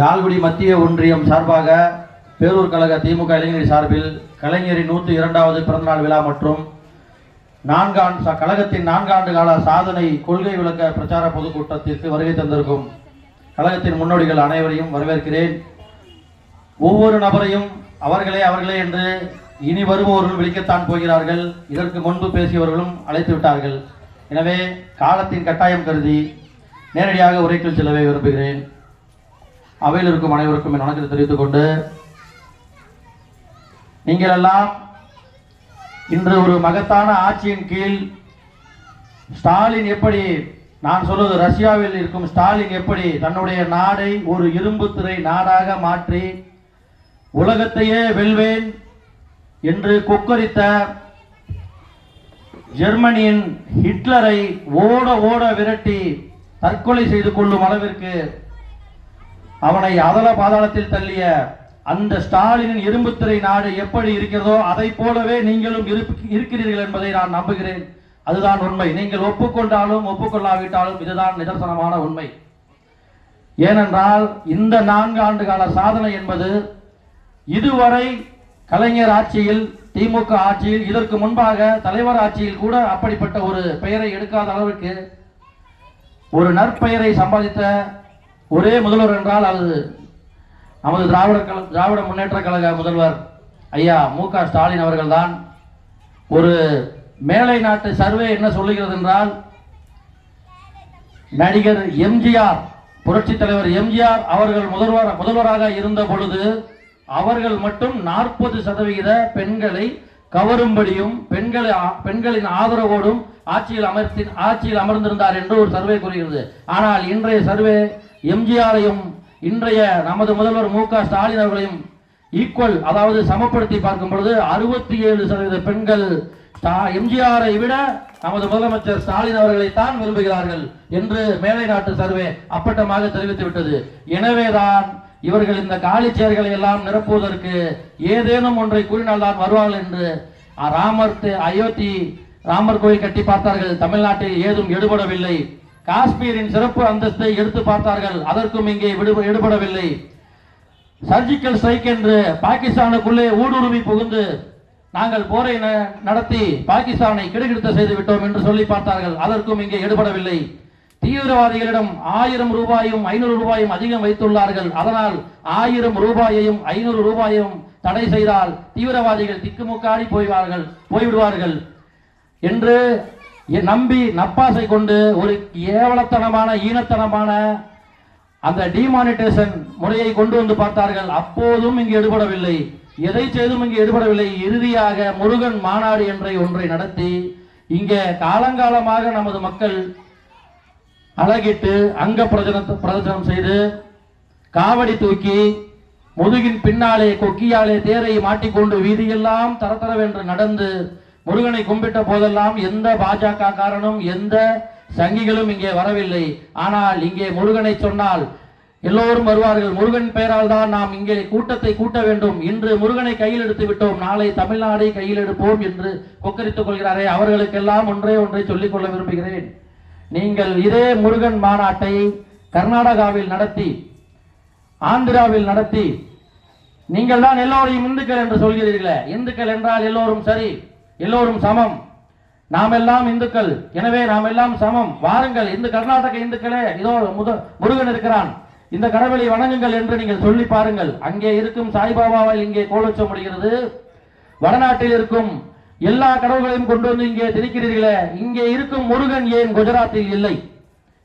லால்குடி மத்திய ஒன்றியம் சார்பாக பேரூர் கழக திமுக இளைஞர் சார்பில் கலைஞரின் நூற்றி இரண்டாவது பிறந்தநாள் விழா மற்றும் நான்காண்டு கழகத்தின் நான்காண்டு கால சாதனை கொள்கை விளக்க பிரச்சார பொதுக்கூட்டத்திற்கு வருகை தந்திருக்கும் கழகத்தின் முன்னோடிகள் அனைவரையும் வரவேற்கிறேன். ஒவ்வொரு நபரையும் அவர்களே அவர்களே என்று இனி வருபவர்கள் விழிக்கத்தான் போகிறார்கள். இதற்கு முன்பு பேசியவர்களும் அழைத்து விட்டார்கள். எனவே காலத்தின் கட்டாயம் கருதி நேரடியாக உரைக்குள் செல்லவே விரும்புகிறேன். அவையில் இருக்கும் அனைவருக்கும் என் வணக்கத்தை தெரிவித்துக் கொண்டு நீங்கள் எல்லாம் இன்று ஒரு மகத்தான ஆட்சியின் கீழ் ஸ்டாலின் எப்படி நான் சொல்வது ரஷ்யாவில் இருக்கும் ஸ்டாலின் எப்படி தன்னுடைய நாடை ஒரு இரும்பு திரை நாடாக மாற்றி உலகத்தையே வெல்வேன் என்று கொக்கரித்த ஜெர்மனியின் ஹிட்லரை ஓட ஓட விரட்டி தற்கொலை செய்து கொள்ளும் அளவிற்கு அவனை அதல பாதாளத்தில் தள்ளிய அந்த ஸ்டாலினின் இரும்புத்திரை நாடு எப்படி இருக்கிறதோ அதை போலவே நீங்களும் இருக்கிறீர்கள் என்பதை நான் நம்புகிறேன். அதுதான் உண்மை. நீங்கள் ஒப்புக்கொண்டாலும் ஒப்புக்கொள்ளாவிட்டாலும் இதுதான் நிதர்சனமான உண்மை. ஏனென்றால் இந்த நான்கு ஆண்டு கால சாதனை என்பது இதுவரை கலைஞர் ஆட்சியில் திமுக ஆட்சியில் இதற்கு முன்பாக தலைவர் ஆட்சியில் கூட அப்படிப்பட்ட ஒரு பெயரை எடுக்காத அளவுக்கு ஒரு நற்பெயரை சம்பாதித்த ஒரே முதல்வர் என்றால் அது நமது திராவிட கழ திராவிட முன்னேற்ற கழக முதல்வர் ஐயா மு க ஸ்டாலின் அவர்கள்தான். ஒரு மேலை நாட்டு சர்வே என்ன சொல்லுகிறது என்றால் நடிகர் எம்ஜிஆர் புரட்சி தலைவர் எம்ஜிஆர் அவர்கள் முதல்வர் முதல்வராக இருந்த பொழுது அவர்கள் மட்டும் நாற்பது சதவிகித பெண்களை கவரும்படியும் பெண்களை பெண்களின் ஆதரவோடும் ஆட்சியில் அமர்த்தி ஆட்சியில் அமர்ந்திருந்தார் என்று ஒரு சர்வே கூறுகிறது. ஆனால் இன்றைய சர்வே எம்ஜிஆரையும் இன்றைய நமது முதல்வர் மு க ஸ்டாலின் அவர்களையும் ஈக்குவல் அதாவது சமப்படுத்தி பார்க்கும் பொழுது அறுபத்தி ஏழு சதவீத பெண்கள் ஸ்டா- எம்ஜிஆரை விட நமது முதலமைச்சர் ஸ்டாலின் அவர்களை தான் விரும்புகிறார்கள் என்று மேலை நாட்டு சர்வே அப்பட்டமாக தெரிவித்து விட்டது எனவேதான் இவர்கள் இந்த காலி சேர்களை எல்லாம் நிரப்புவதற்கு ஏதேனும் ஒன்றை கூறினால்தான் வருவார்கள் என்று ராமர் அயோத்தி ராமர் கோயில் கட்டி பார்த்தார்கள். தமிழ்நாட்டில் ஏதும் எடுபடவில்லை. காஷ்மீரின் சிறப்பு அந்தஸ்தை எடுத்து பார்த்தார்கள். அதற்கும் இங்கே விடு- எடுபடவில்லை. சர்ஜிக்கல் ஸ்ட்ரைக் என்று பாகிஸ்தானுக்குள்ளே ஊடுருவி புகுந்து நாங்கள் போரை ந- நடத்தி பாகிஸ்தானை கிடுகிடுத்த செய்து விட்டோம் என்று சொல்லி பார்த்தார்கள். அதற்கும் இங்கே எடுபடவில்லை. தீவிரவாதிகளிடம் ஆயிரம் ரூபாயும் ஐநூறு ரூபாயும் அதிகம் வைத்துள்ளார்கள். அதனால் ஆயிரம் ரூபாயையும் ஐநூறு ரூபாயும் தடை செய்தால் தீவிரவாதிகள் திக்குமுக்காடி போய்வார்கள் போய்விடுவார்கள். என்று நம்பி நப்பாசை கொண்டு ஒரு ஏவலத்தனமான ஈனத்தனமான அந்த டிமானிட்டேஷன் முறையை கொண்டு வந்து பார்த்தார்கள். அப்போதும் இங்கு எடுபடவில்லை. எதை செய்தும் இங்கு எடுபடவில்லை. இறுதியாக முருகன் மாநாடு என்ற ஒன்றை நடத்தி இங்கே காலங்காலமாக நமது மக்கள் அழகிட்டு அங்க பிரஜன பிரதர்சனம் செய்து காவடி தூக்கி முதுகின் பின்னாலே கொக்கியாலே தேரை மாட்டிக்கொண்டு வீதியெல்லாம் தரத்தரவென்று நடந்து முருகனை கும்பிட்ட போதெல்லாம் எந்த பாஜக காரனும் எந்த சங்கிகளும் இங்கே வரவில்லை. ஆனால் இங்கே முருகனை சொன்னால் எல்லோரும் வருவார்கள். முருகன் பெயரால் தான் நாம் இங்கே கூட்டத்தை கூட்ட வேண்டும். இன்று முருகனை கையில் எடுத்து விட்டோம். நாளை தமிழ்நாடை கையில் எடுப்போம் என்று கொக்கரித்துக் கொள்கிறாரே. அவர்களுக்கெல்லாம் ஒன்றே ஒன்றை சொல்லிக் கொள்ள விரும்புகிறேன். நீங்கள் இதே முருகன் மாநாட்டை கர்நாடகாவில் நடத்தி ஆந்திராவில் நடத்தி நீங்கள் தான் எல்லோரையும் இந்துக்கள் என்று சொல்கிறீர்களே. இந்துக்கள் என்றால் எல்லோரும் சரி எல்லோரும் சமம். நாம் எல்லாம் இந்துக்கள். எனவே நாம் எல்லாம் சமம். வாருங்கள் இந்த கர்நாடக இந்துக்களே இதோ முத முருகன் இருக்கிறான். இந்த கடவுளை வணங்குங்கள் என்று நீங்கள் சொல்லி பாருங்கள். அங்கே இருக்கும் சாய்பாபாவால் இங்கே கோலச்ச முடிகிறது. வடநாட்டில் இருக்கும் எல்லா கடவுள்களையும் கொண்டு வந்து இங்கே திணிக்கிறீர்களே இங்கே இருக்கும் முருகன் ஏன் குஜராத்தில் இல்லை?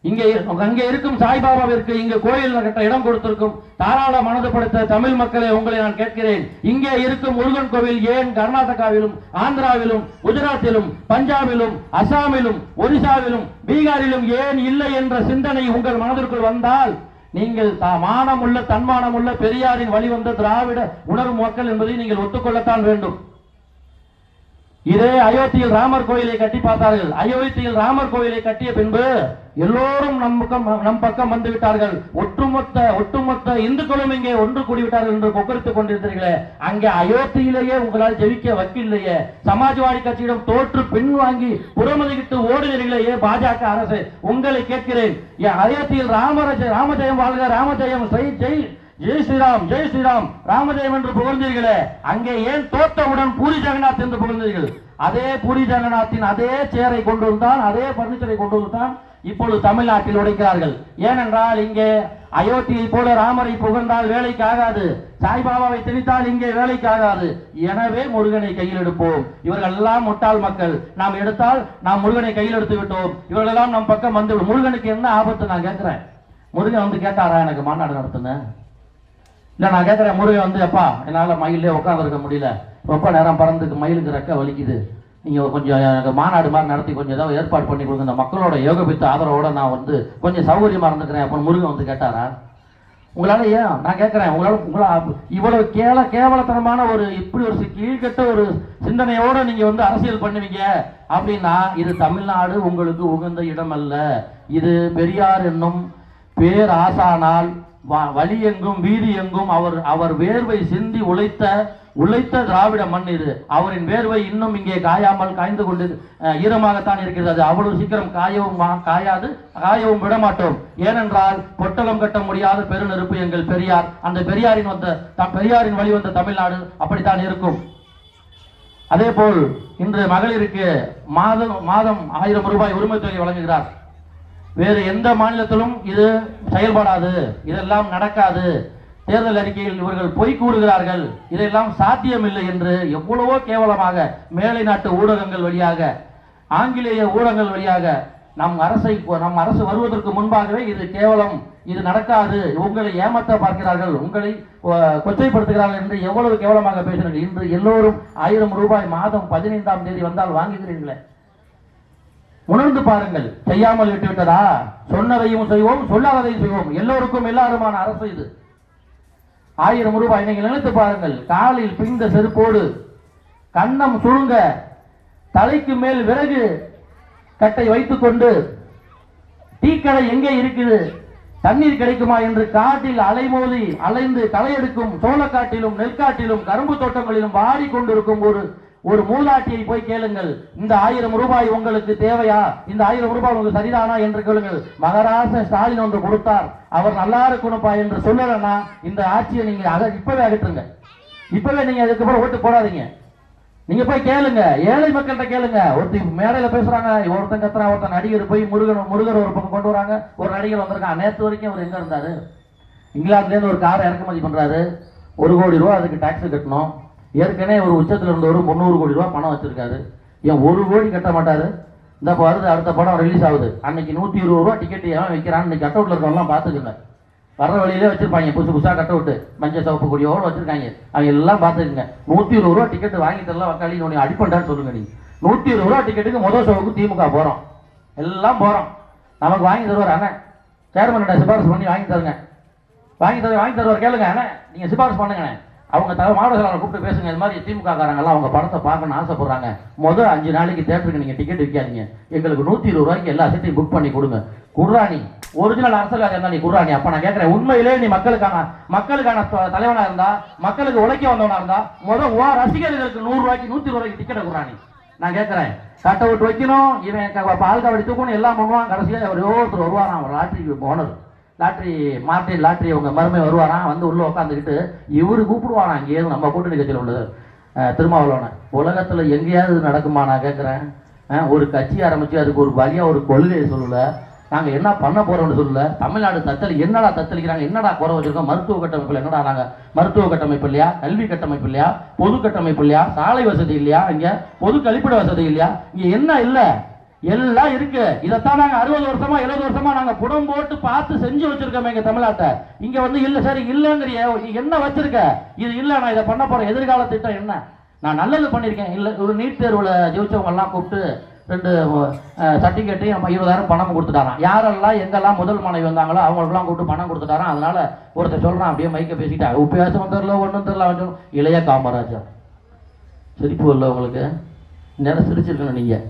இங்கே அங்கே இருக்கும் சாய்பாபாவிற்கு இங்கே கோயில் கட்ட இடம் கொடுத்திருக்கும் தாராள மனது படைத்த தமிழ் மக்களை உங்களை நான் கேட்கிறேன். இங்கே இருக்கும் முருகன் கோவில் ஏன் கர்நாடகாவிலும் ஆந்திராவிலும் குஜராத்திலும் பஞ்சாபிலும் அசாமிலும் ஒரிசாவிலும் பீகாரிலும் ஏன் இல்லை என்ற சிந்தனை உங்கள் மனதிற்குள் வந்தால் நீங்கள் தா- மானமுள்ள தன்மானமுள்ள பெரியாரின் வழிவந்த திராவிட உணர்வு மக்கள் என்பதை நீங்கள் ஒத்துக்கொள்ளத்தான் வேண்டும். இதே அயோத்தியில் ராமர் கோயிலை கட்டி பார்த்தார்கள். அயோத்தியில் ராமர் கோயிலை கட்டிய பின்பு எல்லோரும் நம் பக்கம் நம் பக்கம் வந்து விட்டார்கள். ஒட்டுமொத்த ஒட்டுமொத்த இந்துக்களும் இங்கே ஒன்று கூடி விட்டார்கள் என்று கொக்கரித்துக் கொண்டிருந்தீர்களே. அங்கே அயோத்தியிலேயே உங்களால் ஜெயிக்க வக்கில்லையே. சமாஜ்வாடி கட்சியிடம் தோற்று பின் வாங்கி புறமதிக்கிட்டு ஓடுகிறீர்களே பாஜக அரசு. உங்களை கேட்கிறேன். அயோத்தியில் ராமராஜ ராமஜெயம் வாழ்க ராமஜெயம் செய் ஜெய் ஜெய் ஸ்ரீராம் ஜெய் ஸ்ரீராம். ராமஜெயம் என்று புகழ்ந்தீர்களே. அங்கே ஏன் தோற்றவுடன் பூரி ஜெகநாத் என்று புகழ்ந்தீர்கள்? அதே பூரி ஜெகநாத்தின் அதே சேரை கொண்டு வந்தான் அதே பர்னிச்சரை கொண்டு வந்தான் இப்பொழுது தமிழ்நாட்டில் உடைக்கிறார்கள். ஏனென்றால் இங்கே அயோத்தியை போல ராமரை புகழ்ந்தால் வேலைக்கு ஆகாது. சாய்பாபாவை திணித்தால் இங்கே வேலைக்கு ஆகாது. எனவே முருகனை கையில் எடுப்போம். இவர்கள் எல்லாம் முட்டாள் மக்கள். நாம் எடுத்தால் நாம் முருகனை கையில் எடுத்து விட்டோம். இவர்கள் எல்லாம் நம் பக்கம் வந்து முருகனுக்கு என்ன ஆபத்து நான் கேட்கிறேன்? முருகன் வந்து கேட்டாரா எனக்கு மாநாடு நடத்துன இல்லை நான் கேட்குறேன் முருகன் வந்து எப்பா என்னால் மயிலே உட்காந்துருக்க முடியல. ரொம்ப நேரம் பறந்துக்கு மயிலுக்கு ரெக்க வலிக்குது. நீங்கள் கொஞ்சம் எனக்கு மாநாடு மாதிரி நடத்தி கொஞ்சம் ஏதாவது ஏற்பாடு பண்ணி கொடுங்க. இந்த மக்களோட யோகபித்த ஆதரவோட நான் வந்து கொஞ்சம் சௌகரியமாக இருந்துக்கிறேன் அப்போ முருகன் வந்து கேட்டாரா? உங்களால் ஏன்? நான் கேட்குறேன் உங்களால் உங்களால் இவ்வளவு கேவல கேவலத்தனமான ஒரு இப்படி ஒரு கீழ்கட்ட கீழ்க்கெட்ட ஒரு சிந்தனையோடு நீங்கள் வந்து அரசியல் பண்ணுவீங்க. அப்படின்னா இது தமிழ்நாடு உங்களுக்கு உகந்த இடம் அல்ல இது பெரியார் என்னும் பேர் ஆசானால் வழி எங்கும் வீதி எங்கும் அவர் அவர் வேர்வை சிந்தி உழைத்த உழைத்த திராவிட மண் இது. அவரின் வேர்வை இன்னும் இங்கே காயாமல் காய்ந்து கொண்டு ஈரமாகத்தான் இருக்கிறது. அது அவ்வளவு சீக்கிரம் காயவும் மா- காயாது காயவும் விடமாட்டோம். ஏனென்றால் பொட்டலம் கட்ட முடியாத பெருநெருப்பு எங்கள் பெரியார். அந்த பெரியாரின் வந்த த- பெரியாரின் வழி வந்த தமிழ்நாடு அப்படித்தான் இருக்கும். அதே போல் இன்று மகளிருக்கு மாதம் மாதம் ஆயிரம் ரூபாய் உரிமை தொகை வழங்குகிறார். வேறு எந்த மாநிலத்திலும் இது செயல்படாது இதெல்லாம் நடக்காது. தேர்தல் அறிக்கையில் இவர்கள் பொய் கூறுகிறார்கள். இதெல்லாம் சாத்தியமில்லை என்று எவ்வளவோ கேவலமாக மேலை நாட்டு ஊடகங்கள் வழியாக ஆங்கிலேய ஊடகங்கள் வழியாக நம் அரசை நம் அரசு வருவதற்கு முன்பாகவே இது கேவலம் இது நடக்காது. உங்களை ஏமாற்ற பார்க்கிறார்கள் உங்களை கொச்சைப்படுத்துகிறார்கள் என்று எவ்வளவு கேவலமாக பேசினார்கள். இன்று எல்லோரும் ஆயிரம் ரூபாய் மாதம் பதினைந்தாம் தேதி வந்தால் வாங்குகிறீர்களே. உணர்ந்து பாருங்கள். செய்யாமல் விட்டுவிட்டதா? சொன்னதையும் செய்வோம் சொல்லாததையும் செய்வோம். எல்லோருக்கும் எல்லாருமான அரசு இது. ஆயிரம் ரூபாய் நீங்கள் நினைத்து பாருங்கள். காலில் பிந்த செருப்போடு கன்னம் சுருங்க தலைக்கு மேல் விறகு கட்டை வைத்துக்கொண்டு டீக்கடை எங்கே இருக்குது? தண்ணீர் கிடைக்குமா என்று காட்டில் அலைமோதி அலைந்து களையெடுக்கும் சோளக்காட்டிலும் நெற்காட்டிலும் கரும்பு தோட்டங்களிலும் வாடி கொண்டிருக்கும் ஒரு ஒரு மூதாட்டியை போய் கேளுங்கள். இந்த ஆயிரம் ரூபாய் உங்களுக்கு தேவையா? இந்த ஆயிரம் ரூபாய் உங்களுக்கு சரிதானா என்று கேளுங்கள். மகராச ஸ்டாலின் ஒன்று கொடுத்தார். அவர் நல்லா இருக்கணும்ப்பா என்று சொல்லலன்னா இந்த ஆட்சியை நீங்க அக இப்பவே அகற்றுங்க. இப்பவே நீங்க அதுக்கப்புறம் ஓட்டு போடாதீங்க. நீங்க போய் கேளுங்க. ஏழை மக்கள்கிட்ட கேளுங்க. ஒருத்தி மேடையில பேசுறாங்க. ஒருத்தன் கத்துறா ஒருத்தன் நடிகர் போய் முருகன் முருகர் ஒரு பக்கம் கொண்டு வராங்க. ஒரு நடிகர் வந்திருக்கான். நேற்று வரைக்கும் அவர் எங்க இருந்தாரு? இங்கிலாந்துலேருந்து ஒரு காரை இறக்குமதி பண்றாரு. ஒரு கோடி ரூபா அதுக்கு டாக்ஸ் கட்டணும். ஏற்கனவே ஒரு உச்சத்தில் இருந்தவர் முந்நூறு கோடி ரூபா பணம் வச்சிருக்காரு. ஏன் ஒரு கோடி கட்ட மாட்டார்? இந்த வருது அடுத்த படம் ரிலீஸ் ஆகுது. அன்னைக்கு நூற்றி இருபது ரூபா டிக்கெட் ஏன் வைக்கிறான்னு இன்னைக்கு கட் அவுட்ல இருக்கவங்களாம் பார்த்துக்கோங்க. வர்ற வழியிலே வச்சிருப்பாங்க புதுசு புதுசாக கட் அவுட்டு மஞ்சள் சவப்பு கொடியோடு வச்சிருக்காங்க. அவங்க எல்லாம் பார்த்துக்குங்க. நூற்றி இருபது ரூபா டிக்கெட் வாங்கி தரலாம் வக்காளி உனக்கு அடிப்பண்டான்னு சொல்லுங்க நீங்க. நூற்றி இருபது ரூபா டிக்கெட்டுக்கு முதல் ஷோவுக்கு திமுக போகிறோம் எல்லாம் போகிறோம் நமக்கு வாங்கி தருவார் அண்ணன். சேர்மன் சிபாரிசு பண்ணி வாங்கி தருங்க. வாங்கி தரு வாங்கி தருவார் கேளுங்க அண்ணே நீங்கள் சிபாரிசு பண்ணுங்கண்ணே. அவங்க தலை மாவட்டத்தில் கூப்பிட்டு பேசுங்க. இது மாதிரி திமுக காரங்கெல்லாம் அவங்க படத்தை பார்க்கணும்னு ஆசைப்படுறாங்க. முதல் அஞ்சு நாளைக்கு தேட்டருக்கு நீங்கள் டிக்கெட் விற்காதீங்க. எங்களுக்கு நூற்றி இருபது ரூபாய்க்கு எல்லா சீட்டையும் புக் பண்ணி கொடுங்க. குர்ராணி ஒரிஜினல் அரசியல்வாதி இருந்தா நீ குர்ராணி அப்போ நான் கேட்குறேன் உண்மையிலே நீ மக்களுக்கான மக்களுக்கான த- இருந்தா மக்களுக்கு உழைக்க வந்தவனா இருந்தா முதல் ஓ ரசிகர்களுக்கு நூறு ரூபாய்க்கு இருபது ரூபாய்க்கு டிக்கெட் குர்ராணி நான் கேட்குறேன் கட்ட விட்டு வைக்கணும் இவன் பால் காவடி தூக்கணும் எல்லாம் பண்ணுவான். கடைசியாக ஒரு ஒருத்தர் வருவாராம். அவர் லாட்ரி போனர் லாட்ரி மார்டின் லாட்ரி அவங்க மருமை வருவாராம் வந்து உள்ளே உட்காந்துக்கிட்டு இவரு கூப்பிடுவாராம் அங்கேயே நம்ம கூட்டணி கட்சியில் உள்ளது. அஹ், திருமாவளவனை. எங்கேயாவது இது நடக்குமா நான் கேட்குறேன் ஒரு கட்சி ஆரம்பித்து அதுக்கு ஒரு வழியாக ஒரு கொள்கையை சொல்லல. நாங்கள் என்ன பண்ண போகிறோம்னு சொல்லல. தமிழ்நாடு தத்தளி என்னடா தத்தளிக்கிறாங்க? என்னடா குறை வச்சிருக்கோம்? மருத்துவ கட்டமைப்பில் என்னடா நாங்கள் மருத்துவ கட்டமைப்பு இல்லையா? கல்வி கட்டமைப்பு இல்லையா? பொது கட்டமைப்பு இல்லையா? சாலை வசதி இல்லையா? இங்கே பொது கழிப்பிட வசதி இல்லையா? இங்கே என்ன இல்லை? எல்லாம் இருக்கு. இதைத்தான் நாங்க அறுபது வருஷமா எழுபது வருஷமா நாங்க புடம் போட்டு பார்த்து செஞ்சு வச்சிருக்கோம் எங்க தமிழ்நாட்டை. இங்க வந்து இல்ல சரி இல்லங்கிறிய. என்ன வச்சிருக்க? இது இல்ல நான் இதை பண்ண போறேன். எதிர்கால திட்டம் என்ன? நான் நல்லது பண்ணியிருக்கேன். இல்ல ஒரு நீட் தேர்வுல ஜெயிச்சவங்க எல்லாம் கூப்பிட்டு ரெண்டு சர்டிஃபிகேட்டையும் இருபதாயிரம் பணம் கொடுத்துட்டாராம். யாரெல்லாம் எங்கெல்லாம் முதல் மாணவி வந்தாங்களோ அவங்களுக்குலாம் கூப்பிட்டு பணம் கொடுத்துட்டாராம். அதனால ஒருத்தர் சொல்றான் அப்படியே மைக்க பேசிட்டா உபயாசமும் தெரில ஒன்றும் தெரில அவன் இளைய காமராஜர். சிரிப்பு இல்லை உங்களுக்கு? நேரம் சிரிச்சிருக்கணும் நீங்கள்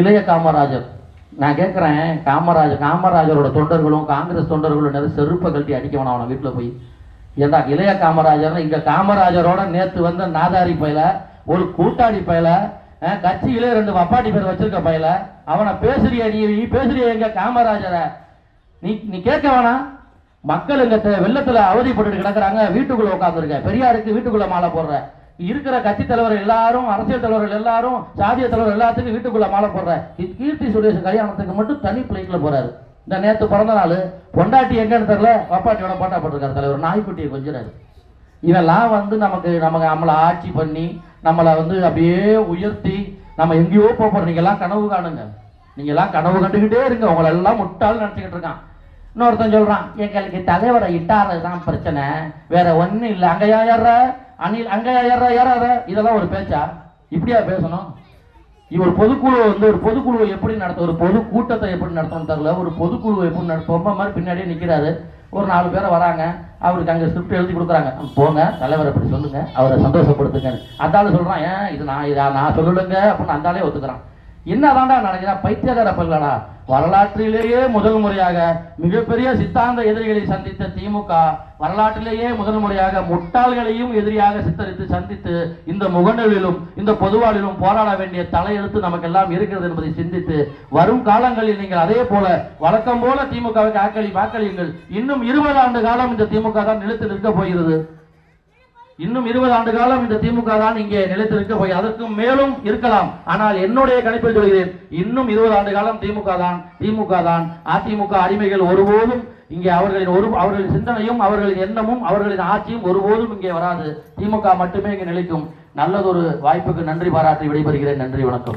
இளைய காமராஜர். நான் கேட்குறேன் காமராஜர் காமராஜரோட தொண்டர்களும் காங்கிரஸ் தொண்டர்களும் நிறைய செருப்பை கழட்டி அடிக்க வேணாம் அவனை வீட்டில் போய்? ஏண்டா இளைய காமராஜர் இங்கே காமராஜரோட நேற்று வந்த நாதாரி பயில ஒரு கூட்டாளி பயில கட்சியிலே ரெண்டு வப்பாட்டி பேர் வச்சிருக்க பயில அவனை பேசுறியா நீ நீ பேசுறியா எங்க காமராஜரை? நீ நீ கேட்க வேணாம் மக்கள் இங்க வெள்ளத்தில் வெள்ளத்துல அவதிப்பட்டு கிடக்குறாங்க வீட்டுக்குள்ள உட்காந்துருக்க பெரியாருக்கு வீட்டுக்குள்ள மாலை போடுற. இருக்கிற கட்சி தலைவர் எல்லாரும் அரசியல் தலைவர்கள் எல்லாரும் சாதிய தலைவர் எல்லாத்துக்கும் வீட்டுக்குள்ள மாலை போடுற கீர்த்தி சுரேஷ் கல்யாணத்துக்கு மட்டும் தனி பிளைட்ல போறாரு. இந்த நேற்று பிறந்த நாள் பொண்டாட்டி எங்கன்னு தெரியல பாப்பாட்டியோட போட்டா போட்டிருக்காரு தலைவர் நாய்க்குட்டியை கொஞ்சிறாரு இதெல்லாம் வந்து நமக்கு நமக்கு நம்மளை ஆட்சி பண்ணி நம்மளை வந்து அப்படியே உயர்த்தி நம்ம எங்கேயோ போக நீங்கள்லாம் கனவு காணுங்க. நீங்கள்லாம் கனவு கண்டுக்கிட்டே இருங்க. உங்களை எல்லாம் முட்டாள் நினச்சிக்கிட்டு இருக்கான். இன்னொருத்தன் சொல்கிறான் எங்களுக்கு தலைவரை இட்டாரது தான் பிரச்சனை. வேற ஒன்றும் இல்லை. அங்கே ஏற அணில் அங்கே ஏற ஏறாத இதெல்லாம் ஒரு பேச்சா? இப்படியா பேசணும்? இவர் பொதுக்குழு வந்து ஒரு பொதுக்குழுவை எப்படி நடத்த ஒரு பொது கூட்டத்தை எப்படி நடத்தணும் தெரியல. ஒரு பொதுக்குழுவை எப்படி நடத்த பொம்மை மாதிரி பின்னாடியே நிற்கிறாரு ஒரு நாலு பேரை வராங்க. அவருக்கு அங்கே ஸ்கிரிப்ட் எழுதி கொடுக்குறாங்க. போங்க. தலைவர் அப்படி சொல்லுங்க. அவரை சந்தோஷப்படுத்துங்க அந்த சொல்கிறான் ஏன்? இது நான் இதை நான் சொல்லலுங்க. அப்படின்னு அந்தாலே ஒத்துக்கிறான். என்னதான்டா நினைக்கிறா? பைத்தியகார பல்லடா. வரலாற்றிலேயே முதல் முறையாக மிகப்பெரிய சித்தாந்த எதிரிகளை சந்தித்த திமுக வரலாற்றிலேயே முதல் முறையாக முட்டாள்களையும் எதிரியாக சித்தரித்து சந்தித்து இந்த முகநூலிலும் இந்த பொதுவாளிலும் போராட வேண்டிய தலையெழுத்து நமக்கெல்லாம் இருக்கிறது என்பதை சிந்தித்து வரும் காலங்களில் நீங்கள் அதே போல வழக்கம் போல திமுகவுக்கு ஆக்களி வாக்களியுங்கள். இன்னும் இருபது ஆண்டு காலம் இந்த திமுக தான் நிலைத்து நிற்க போகிறது. இன்னும் இருபது ஆண்டு காலம் இந்த திமுக தான் இங்கே நிலைத்திருக்க போய் அதற்கும் மேலும் இருக்கலாம். ஆனால் என்னுடைய கணிப்பில் சொல்கிறேன் இன்னும் இருபது ஆண்டு காலம் திமுக தான் திமுக தான் அதிமுக அடிமைகள் ஒருபோதும் இங்கே அவர்களின் ஒரு அவர்களின் சிந்தனையும் அவர்களின் எண்ணமும் அவர்களின் ஆட்சியும் ஒருபோதும் இங்கே வராது. திமுக மட்டுமே இங்கே நிலைக்கும். நல்லதொரு வாய்ப்புக்கு நன்றி பாராட்டி விடைபெறுகிறேன். நன்றி வணக்கம்.